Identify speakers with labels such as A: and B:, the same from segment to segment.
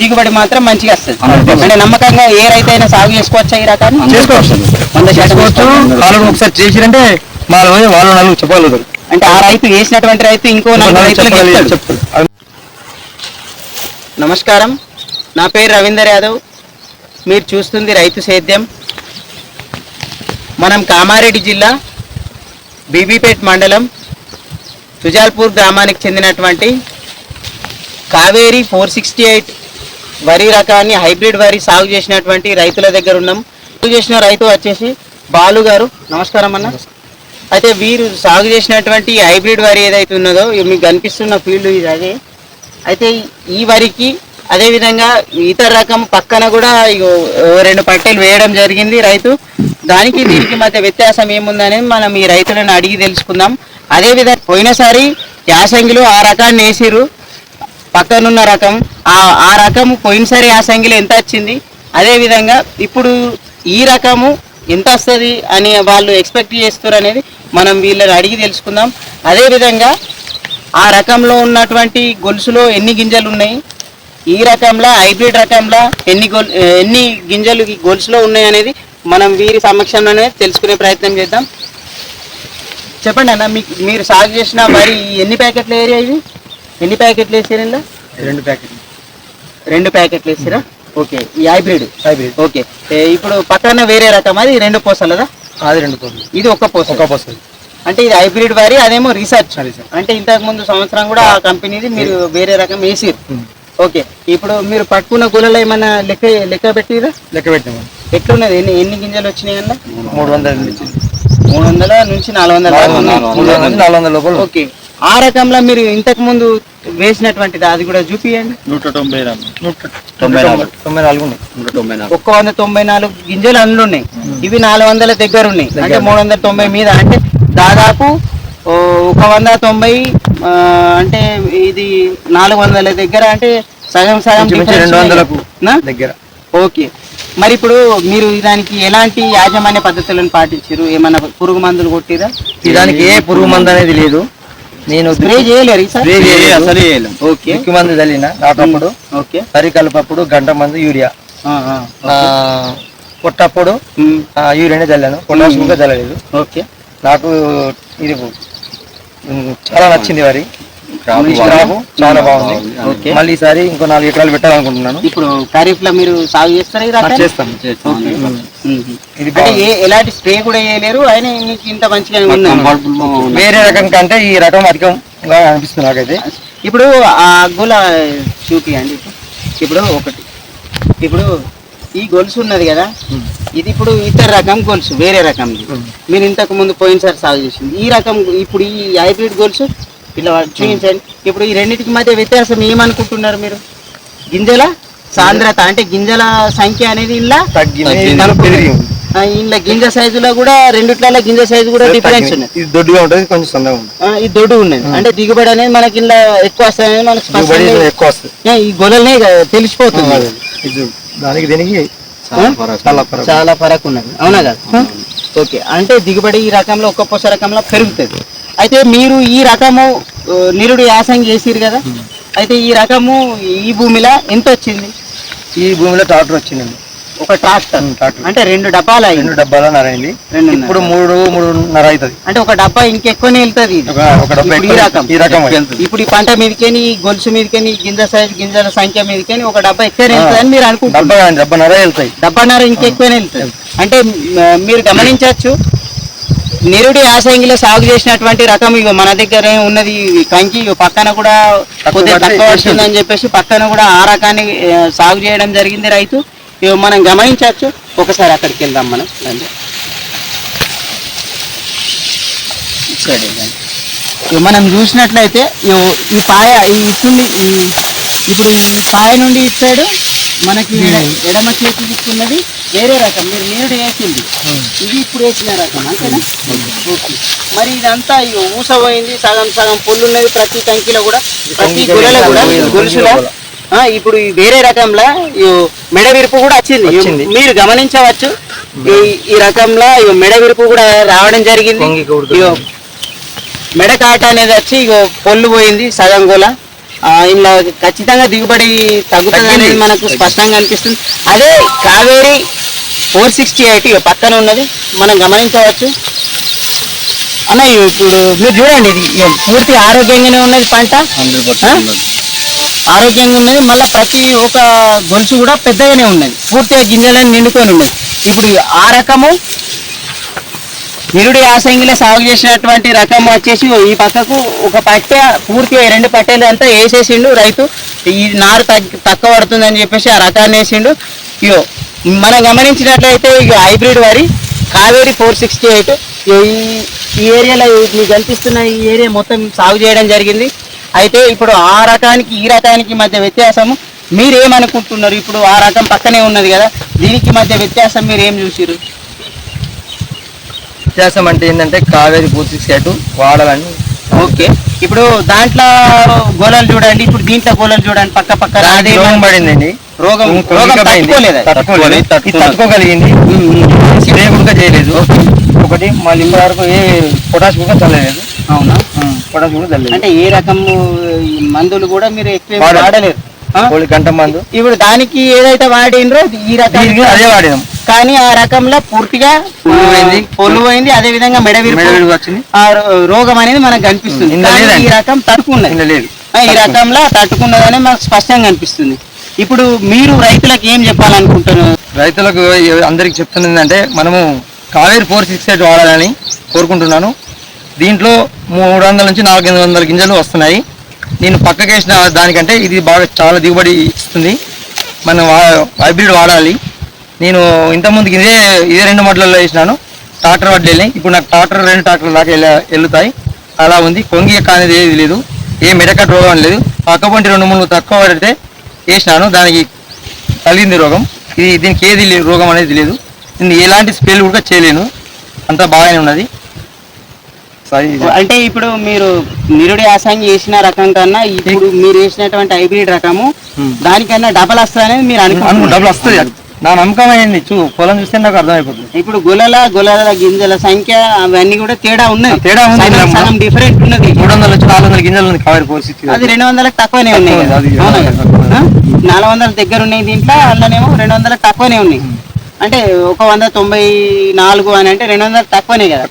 A: దిగుబడి మాత్రం మంచిగా వస్తుంది.
B: 100%.
A: అంటే నమ్మకంగా ఏ రైతు అయినా సాగు చేసుకోవచ్చా ఈ రకాన్ని?
B: చేసుకోవచ్చు.
A: వంద శాతం
B: చేసుకోవచ్చు. వాళ్ళని ఒకసారి చేసిరంటే వాళ్ళు పోయి వాళ్ళు నలుగురు చెప్పగలుగుతారు.
A: అంటే ఆ రైతు వేసినటువంటి రైతు ఇంకో రైతులకు నమస్కారం. నా పేరు రవీందర్ యాదవ్. మీరు చూస్తుంది రైతు సేద్యం. మనం కామారెడ్డి జిల్లా బీబీపేట్ మండలం తుజాల్పూర్ గ్రామానికి చెందినటువంటి కావేరి ఫోర్ సిక్స్టీ ఎయిట్ వరి రకాన్ని హైబ్రిడ్ వరి సాగు చేసినటువంటి రైతుల దగ్గర ఉన్నాం. సాగు చేసిన రైతు వచ్చేసి బాలు గారు. నమస్కారం అన్న. అయితే వీరు సాగు చేసినటువంటి హైబ్రిడ్ వరి ఏదైతే ఉన్నదో మీకు కనిపిస్తున్న ఫీల్డ్ ఇది అదే. అయితే ఈ వరికి అదేవిధంగా ఇతర రకం పక్కన కూడా రెండు పట్టెలు వేయడం జరిగింది రైతు. దానికి దీనికి మధ్య వ్యత్యాసం ఏముందనేది మనం ఈ రైతులను అడిగి తెలుసుకుందాం. అదే విధంగా పోయినసారి యాసంగిలో ఆ రకాన్ని వేసిర్రు. పక్కనున్న రకం. ఆ రకము రకం పోయినసారి యాసంగిలో ఎంత వచ్చింది? అదే విధంగా ఇప్పుడు ఈ రకము ఎంత వస్తుంది అని వాళ్ళు ఎక్స్పెక్ట్ చేస్తారు అనేది మనం వీళ్ళని అడిగి తెలుసుకుందాం. అదే విధంగా ఆ రకంలో ఉన్నటువంటి గొలుసులో ఎన్ని గింజలు ఉన్నాయి? ఈ రకంలో హైబ్రిడ్ రకంలో ఎన్ని గొల్ ఎన్ని గింజలు గొలుసులో ఉన్నాయి అనేది మనం వీరి సమక్షంలోనే తెలుసుకునే ప్రయత్నం చేద్దాం. చెప్పండి అన్న మీకు మీరు సాగు చేసిన వరి ఎన్ని ప్యాకెట్ల ఏరియా ఇది? ఎన్ని ప్యాకెట్లు వేసారు ఇందులో?
B: రెండు ప్యాకెట్
A: రెండు ప్యాకెట్లు వేసారా? ఓకే ఈ హైబ్రిడ్?
B: హైబ్రిడ్.
A: ఓకే. ఇప్పుడు పక్కన వేరే రకం అది రెండు పూసలదా
B: అది రెండు పోతుంది
A: ఇది ఒక్క పూస
B: ఒక పోస్తుంది
A: అంటే ఇది హైబ్రిడ్ వరి అదేమో రీసెర్చ్. అంటే ఇంతకు ముందు సంవత్సరం కూడా ఆ కంపెనీది మీరు వేరే రకం వేసిరు. ఓకే ఇప్పుడు మీరు పట్టుకున్న గులలో ఏమన్నా లెక్క లెక్క పెట్టిరా?
B: లెక్క పెట్టాము
A: ఎట్లున్నది? ఎన్ని ఎన్ని గింజలు వచ్చినాయి అన్న?
B: మూడు వందల నుంచి.
A: మూడు వందల నుంచి నాలుగు వందల
B: నాలుగు వందల లోపల.
A: ఓకే. ఆ రకంలో మీరు ఇంతకు ముందు వేసినటువంటిది అది కూడా చూపియండి.
C: నూట తొంభై తొంభై నాలుగు.
B: తొంభై నాలుగు ఉన్నాయి.
C: నూట తొంభై నాలుగు.
A: ఒక్క వంద తొంభై నాలుగు గింజలు అందులో ఉన్నాయి. ఇవి నాలుగు వందల దగ్గర ఉన్నాయి. అంటే మూడు వందల తొంభై మీద. అంటే దాదాపు ఒక వంద తొంభై ఆ, అంటే ఇది నాలుగు వందల దగ్గర అంటే సగం సగం
B: రెండు వందలకు? దగ్గర.
A: ఓకే. మరి ఇప్పుడు మీరు దానికి ఎలాంటి యాజమాన్య పద్ధతులను పాటించారు? ఏమైనా పురుగు మందులు కొట్టిరా?
B: దానికి ఏ పురుగు మందు అనేది లేదు. నేను ఎక్కువ మంది చల్లిన నాటప్పుడు
A: ఓకే.
B: వరి కలపప్పుడు గంట మంది యూరియా.
A: ఆ,
B: యూరియానే చల్లాను ఇంకా చల్లలేదు
A: ఓకే.
B: నాకు ఇది చాలా నచ్చింది వరి. చాలా బాగుంది. మళ్ళీ ఈసారి ఇంకో నాలుగు ఎకరాలు పెట్టాలనుకుంటున్నాను.
A: ఇప్పుడు ఖరీఫ్లో మీరు సాగు చేస్తారా ఈ. ఉమ్.
B: ఇది
A: అంటే ఏ ఎలాంటి స్ప్రే కూడా చేయలేరు ఆయన మీకు ఇంత మంచిగా ఉంది
B: వేరే రకం కంటే ఈ రకం అధికంగా అనిపిస్తుంది నాకైతే.
A: ఇప్పుడు ఆ గుల చూపియండి. ఇప్పుడు ఒకటి. ఇప్పుడు ఈ గొలుసు ఉన్నది కదా ఇది ఇప్పుడు ఇతర రకం గొలుసు వేరే రకం మీరు ఇంతకు ముందు పోయినసారి సాగు చేసింది. ఈ రకం ఇప్పుడు ఈ హైబ్రిడ్ గొలుసు ఇలా చూపించండి. ఇప్పుడు ఈ రెండింటికి మధ్య వ్యత్యాసం ఏమనుకుంటున్నారు మీరు? గింజల సాంద్రత అంటే గింజల సంఖ్య అనేది ఇలా. ఇంట్లో గింజ సైజులో కూడా రెండిట్లలో గింజ సైజు కూడా డిఫరెన్స్
B: ఇది దొడ్డుగా ఉంటుంది కొంచెం సన్నగా ఉంటుంది.
A: ఆ, ఇది దొడ్డు ఉన్నది. అంటే దిగుబడి అనేది మనకి ఇలా ఎక్కువ వస్తుంది అనేది మనకు
B: ఎక్కువ వస్తుంది.
A: ఈ గొడవలనే తెలిసిపోతుంది.
B: దానికి దీనికి? చాలా ఫరక్
A: ఉన్నది అవునా కదా? ఓకే. అంటే దిగుబడి ఈ రకంలో ఒక్క పొస రకంలో పెరుగుతుంది. అయితే మీరు ఈ రకము నిరుడు యాసంగి చేసిరు కదా? అయితే ఈ రకము ఈ భూమిలో ఎంత వచ్చింది?
B: ఈ భూమిలో ట్రాక్టర్ వచ్చిందండి.
A: ఒక ట్రాక్టర్.
B: ట్రాక్టర్.
A: అంటే రెండు డబ్బాలు
B: రెండు డబ్బాల నరైంది
A: రెండు
B: ఇప్పుడు మూడు మూడున్నర అవుతుంది.
A: అంటే ఒక డబ్బా ఇంకెక్కువనే వెళ్తుంది ఇది.
B: ఒక ఒక డబ్బా
A: ఇప్పుడు ఈ రకం.
B: ఈ రకం
A: ఇప్పుడు ఈ పంట మీదకేని ఈ గొలుసు మీదకేని ఈ గింజ సైజు గింజల సంఖ్య మీదకేని ఒక డబ్బా ఎక్కువనే వెళ్తుందని మీరు అనుకుంటున్నారు.
B: డబ్బా కాదు, డబ్బాన్నర వెళ్తాయి
A: డబ్బాన్నర ఇంకెక్కువనే వెళ్తుంది. అంటే మీరు గమనించవచ్చు నిరుడి యాసంగిలో సాగు చేసినటువంటి రకం ఇగో మన దగ్గర ఉన్నది కంకి. పక్కన కూడా కొద్దిగా తక్కువ వస్తుందని చెప్పేసి పక్కన కూడా ఆ రకాన్ని సాగు చేయడం జరిగింది రైతు. ఇగో మనం గమనించవచ్చు. ఒకసారి అక్కడికి వెళ్దాం మనం. ఇగో మనం చూసినట్లయితే ఈ పాయ ఈ ఇట్టుండి ఈ ఇప్పుడు ఈ పాయ నుండి ఇటు సైడ్ మనకి ఎడ- ఎడమ చేతి దిక్కున్నది వేరే రకం మీరు నీరుడు వేసింది. ఇది ఇప్పుడు వేసిన రకం అంతేనా? ఓకే. మరి ఇదంతా ఊస పోయింది సగం సగం పొల్లు ఉన్నది ప్రతి కంకిలో కూడా ప్రతి గులలో కూడా గొలుసులో ఇప్పుడు ఈ వేరే రకంలో ఈ మెడ విరుపు కూడా వచ్చింది. మీరు గమనించవచ్చు. ఈ ఈ రకంలో ఇగో మెడ విరుపు కూడా రావడం జరిగింది. మెడ కాట అనేది వచ్చి ఇగో పొల్లు పోయింది సగం గోల. ఇలా ఖచ్చితంగా దిగుబడి తగ్గుతుంది అనేది. మనకు స్పష్టంగా అనిపిస్తుంది. అదే కావేరి ఫోర్ సిక్స్టీ ఎయిట్ పక్కన ఉన్నది. మనం గమనించవచ్చు. అన్న ఇప్పుడు మీరు చూడండి ఇది పూర్తి ఆరోగ్యంగానే ఉన్నది పంట. ఆరోగ్యంగా ఉన్నది. మళ్ళీ ప్రతి ఒక గొలుసు కూడా పెద్దగానే ఉన్నది. పూర్తిగా గింజలని నిండుకొని ఉన్నది. ఇప్పుడు ఆ రకము నిరుడి యాసంగిలో సాగు చేసినటువంటి రకం వచ్చేసి ఈ పక్కకు ఒక పట్టె పూర్తిగా రెండు పట్టెలు అంతా వేసేసిండు రైతు. ఈ నారు తగ్గి తక్కువ పడుతుందని చెప్పేసి ఆ రకాన్ని వేసిండు. ఇగో మనం గమనించినట్లయితే ఇక హైబ్రిడ్ వరి కావేరి ఫోర్ సిక్స్టీ ఎయిట్ ఈ ఈ ఏరియాలో మీకు కనిపిస్తున్న ఈ ఏరియా మొత్తం సాగు చేయడం జరిగింది. అయితే ఇప్పుడు ఆ రకానికి ఈ రకానికి మధ్య వ్యత్యాసము మీరేమనుకుంటున్నారు? ఇప్పుడు ఆ రకం పక్కనే ఉన్నది కదా దీనికి మధ్య వ్యత్యాసం మీరు ఏం చూసిరు
B: వ్యత్యాసం అంటే ఏంటంటే కావేరి పూర్తి సెట్ వాడాలని.
A: ఓకే. ఇప్పుడు దాంట్లో గోళాలు చూడండి ఇప్పుడు దీంట్లో గోళాలు చూడండి పక్క పక్క
B: పడిందండి.
A: రోగం. తట్టుకోలేదు.
B: తట్టుకోగలిగింది? స్ప్రే కూడా చేయలేదు. ఒకటి మళ్ళీ ఇప్పటి వరకు ఏ పొటాష్ కూడా చల్లలేదు.
A: అవునా?
B: పొటాష్ కూడా చల్లలేదు.
A: అంటే ఏ రకము ఈ మందులు కూడా మీరు ఎక్కువ
B: వాడలేదు. గంట మందు.
A: ఇప్పుడు దానికి ఏదైతే వాడినరో ఈ రకం
B: అదే వాడినాం.
A: కానీ ఆ రకంలో పూర్తిగా
B: పోయింది
A: అదే విధంగా మెడ
B: వచ్చింది.
A: ఆ రోగం అనేది మనకు కనిపిస్తుంది. ఈ రకం తట్టుకున్నది. ఈ రకంలో తట్టుకున్నదని మాకు స్పష్టంగా కనిపిస్తుంది. ఇప్పుడు మీరు రైతులకు ఏం చెప్పాలనుకుంటున్నారు?
B: రైతులకు అందరికి చెప్తున్నది ఏంటంటే మనము కావేరి ఫోర్ సిక్స్ ఎయిట్ వాడాలని కోరుకుంటున్నాను. దీంట్లో మూడు వందల నుంచి నాలుగు వందల గింజలు వస్తున్నాయి. నేను పక్కకి వేసిన దానికంటే ఇది బాగా చాలా దిగుబడి ఇస్తుంది. మనం వా- హైబ్రిడ్ వాడాలి. నేను ఇంతకుముందుకి ఇదే ఇదే రెండు మోడల్లో వేసినాను. ట్రాక్టర్ వడ్లు వెళ్ళినాయి. ఇప్పుడు నాకు ట్రాక్టర్ రెండు ట్రాక్టర్ దాకా వెళ్ళ- వెళ్తాయి. అలా ఉంది. కొంగి ఎక్క అనేది ఏది లేదు. ఏ మెడకట్ రోగం లేదు. పక్కపొంటి రెండు మూడు తక్కువ పడితే వేసినాను దానికి కలిగింది రోగం. ఇది దీనికి ఏది రోగం అనేది లేదు దీన్ని ఎలాంటి స్పెల్ కూడా చేయలేను. అంతా బాగానే ఉన్నది. సరే
A: అంటే ఇప్పుడు మీరు నిరుడి యాసంగి వేసిన రకం కన్నా ఇప్పుడు మీరు వేసినటువంటి హైబ్రిడ్ రకము. దానికన్నా డబల్ వస్తుంది అనేది మీరు
B: అనుకో
A: అనుకుంటున్నారు.
B: డబ్బులు వస్తుంది. నా నమ్మకం అయింది చూ పొలం చూస్తే నాకు అర్థమైపోతుంది.
A: ఇప్పుడు గులల గులల గింజల సంఖ్య అవన్నీ కూడా తేడా ఉన్నది
B: తేడా ఉంది
A: సగం- డిఫరెంట్ ఉన్నది.
B: మూడు వందల నుంచి నాలుగు వందల గింజలు ఉంది కావేరి పరిస్థితి.
A: అది రెండు వందలకు తక్కువనే ఉన్నాయి? నాలుగు వందల దగ్గర ఉన్నాయి దీంట్లో అందులోనేమో రెండు వందలకు తక్కువనే ఉన్నాయి. అంటే ఒక వంద తొంభై నాలుగు అని అంటే రెండు వందలకు తక్కువనే కదా.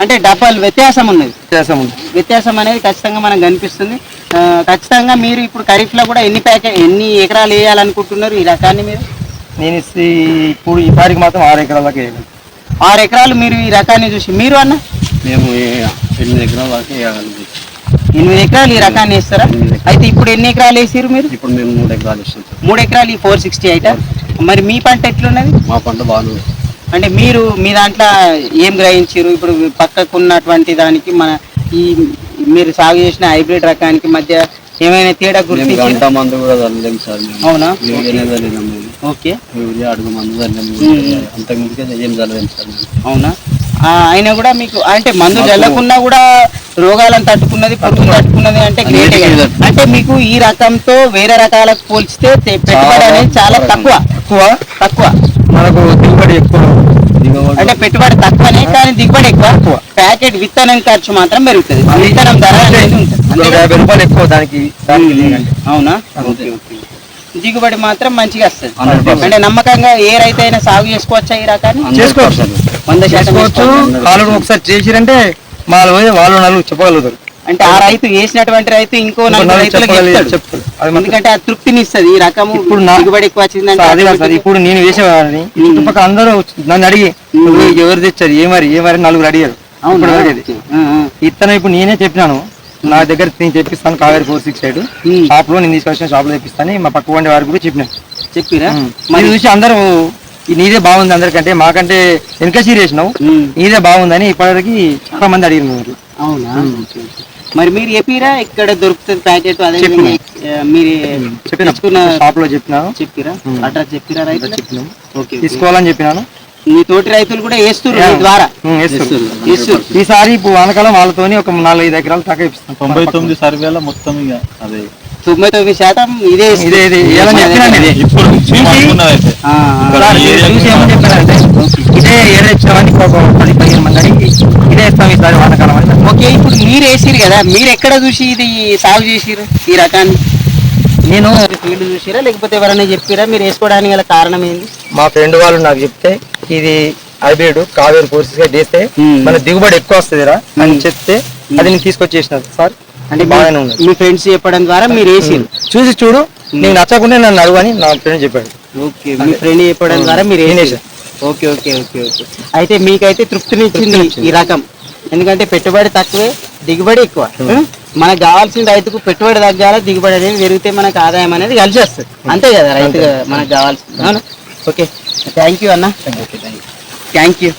A: అంటే డబ్బల్ వ్యత్యాసం ఉన్నది.
B: వ్యత్యాసం ఉంది.
A: వ్యత్యాసం అనేది ఖచ్చితంగా మనకు కనిపిస్తుంది. ఖచ్చితంగా మీరు ఇప్పుడు ఖరీఫ్లో కూడా ఎన్ని ప్యాకెట్ ఎన్ని ఎకరాలు వేయాలనుకుంటున్నారు ఈ రకాన్ని మీరు?
B: నేను ఇప్పుడు ఈ తారీఖు మాత్రం ఆరు ఎకరాల దాకా వేయాలి
A: ఆరు ఎకరాలు మీరు ఈ రకాన్ని చూసి మీరు అన్న?
C: మేము ఎనిమిది ఎకరాల వరకు వేయగలిగి
A: ఎనిమిది ఎకరాలు ఈ రకాన్ని వేస్తారా? అయితే ఇప్పుడు ఎన్ని ఎకరాలు వేసారు మీరు?
C: ఇప్పుడు మేము మూడు ఎకరాలు సార్.
A: మూడు ఎకరాలు ఈ ఫోర్ సిక్స్టీ అయితే. మరి మీ పంట ఎట్లున్నది?
C: మా పంట బాగుంది
A: అంటే మీరు మీ దాంట్లో ఏం గ్రహించారు ఇప్పుడు పక్కకు ఉన్నటువంటి దానికి మన ఈ మీరు సాగు చేసిన హైబ్రిడ్ రకానికి మధ్య ఏమైనా తేడా
C: మేము
A: అవునా? ఓకే.
C: యూరియా అడుగు మందు ఏం సార్.
A: అవునా? అయినా కూడా మీకు అంటే మందు చల్లకున్నా కూడా రోగాలను తట్టుకున్నది పురుగు తట్టుకున్నది. అంటే గ్రేట్ అంటే మీకు ఈ రకంతో వేరే రకాలకు పోల్చితే పెట్టుబడి అనేది చాలా తక్కువ.
B: తక్కువ.
A: తక్కువ.
B: మనకు దిగుబడి ఎక్కువ.
A: అంటే పెట్టుబడి తక్కువనే కానీ దిగుబడి ఎక్కువ. ప్యాకెట్ విత్తనం ఖర్చు మాత్రం పెరుగుతుంది. విత్తనం ధర అనేది ఉంటుంది.
B: యాభై రూపాయలు ఎక్కువ దానికి.
A: అవునా?
C: అంతే.
A: దిగుబడి మాత్రం మంచిగా వస్తుంది.
C: 100%.
A: అంటే నమ్మకంగా ఏ రైతు అయినా సాగు చేసుకోవచ్చా ఈ రకాన్ని?
B: చేసుకోవచ్చు.
A: వంద శాతం.
B: వాళ్ళు ఒకసారి చేసిరంటే వాళ్ళు వాళ్ళు నలుగురు చెప్పగలుగుతారు.
A: అంటే ఆ రైతు వేసినటువంటి రైతు ఇంకో ఎందుకంటే ఆ తృప్తిని ఇస్తుంది. ఈ రకము
B: ఇప్పుడు
A: దిగుబడి ఎక్కువ వచ్చిందంటే
B: సార్ ఇప్పుడు నేను వేసేవాడిని. చుట్టుపక్కల అందరూ నన్ను అడిగి "నువ్వు ఎవరు తెచ్చారు? ఏ మరి? ఏ మరి? నలుగురు అడిగారు.
A: అవునా?
B: ఇప్పుడు. ఇత్తనం ఇప్పుడు నేనే చెప్పినాను. నా దగ్గర నేను తెప్పిస్తాను కావేరి ఫోర్ సిక్స్ ఎయిట్
A: మ్మ్.
B: షాప్లో నేను తీసుకొచ్చిన షాప్లో తెప్పిస్తాను. మా పక్క వండి వారికి కూడా చెప్పినాను
A: చెప్పిరా. మరి
B: చూసి అందరూ "ఈ నీదే బాగుంది అందరికంటే మాకంటే వెనక సీరేసినావు
A: మ్మ్.
B: నీదే బాగుందని ఇప్పటివరకు చాలా మంది అడిగినారు
A: అవునా. మరి మీరు చెప్పిరా? ఇక్కడ దొరుకుతుంది ప్యాకెట్ అదే
B: చెప్పినా.
A: మీరు
B: చెప్పిన. షాప్లో చెప్పినాను
A: చెప్పిరా. అడ్రస్ చెప్పిరా
B: చెప్పినాం.
A: ఓకే.
B: తీసుకోవాలని చెప్పినాను.
A: మీ తోటి రైతులు కూడా వేస్తున్నారు మీ ద్వారా.
B: ఈసారి ఇప్పుడు వానకాలం వాళ్ళతోని ఒక నాలుగు ఐదు ఎకరాలు దాకా ఇప్పిస్తాం
C: తొంభై తొమ్మిది సర్వేల మొత్తం ఇక అదే.
A: తొంభై తొమ్మిది శాతం ఇదే
B: ఇదే ఇదే
C: ఇప్పుడు
B: ఇదే ఒక పది పదిహేను మంది ఇదే ఇస్తాం ఈసారి వానకాలం అని
A: ఓకే ఇప్పుడు మీరు వేసిరు కదా మీరు ఎక్కడ చూసి ఇది సాగు చేసిరు ఈ రకాన్ని?
B: నేను
A: ఫీల్డ్ చూసిరా లేకపోతే ఎవరైనా చెప్పిరా మీరు వేసుకోవడానికి గల కారణం ఏంది?
B: మా ఫ్రెండ్ వాళ్ళు నాకు చెప్తే ఇది హైబ్రిడ్ కావేరి ఫోర్సెస్ వేస్తే
A: Hmm.
B: మన దిగుబడి ఎక్కువ వస్తుందిరా అని చెప్తే అది నేను తీసుకొచ్చేసిన సార్. అంటే బాగానే ఉంది
A: మీ ఫ్రెండ్స్ చెప్పడం ద్వారా మీరు వేసిరు.
B: చూసి చూడు నీకు నచ్చకుండా నన్ను అడుగు అని నా ఫ్రెండ్ చెప్పాడు.
A: ఓకే మీ ఫ్రెండ్ చెప్పడం ద్వారా మీరు
B: నేను
A: వేసారు. Okay okay okay okay. అయితే మీకైతే తృప్తినిచ్చింది ఈ రకం. ఎందుకంటే పెట్టుబడి తక్కువే దిగుబడి ఎక్కువ? మనకు కావాల్సిన రైతుకు పెట్టుబడి తగ్గాల దిగుబడి అనేది పెరిగితే మనకు ఆదాయం అనేది కలిసి వస్తుంది. అంతే కదా రైతు మనకు కావాల్సింది ఓకే. థ్యాంక్ యూ అన్న. Thank you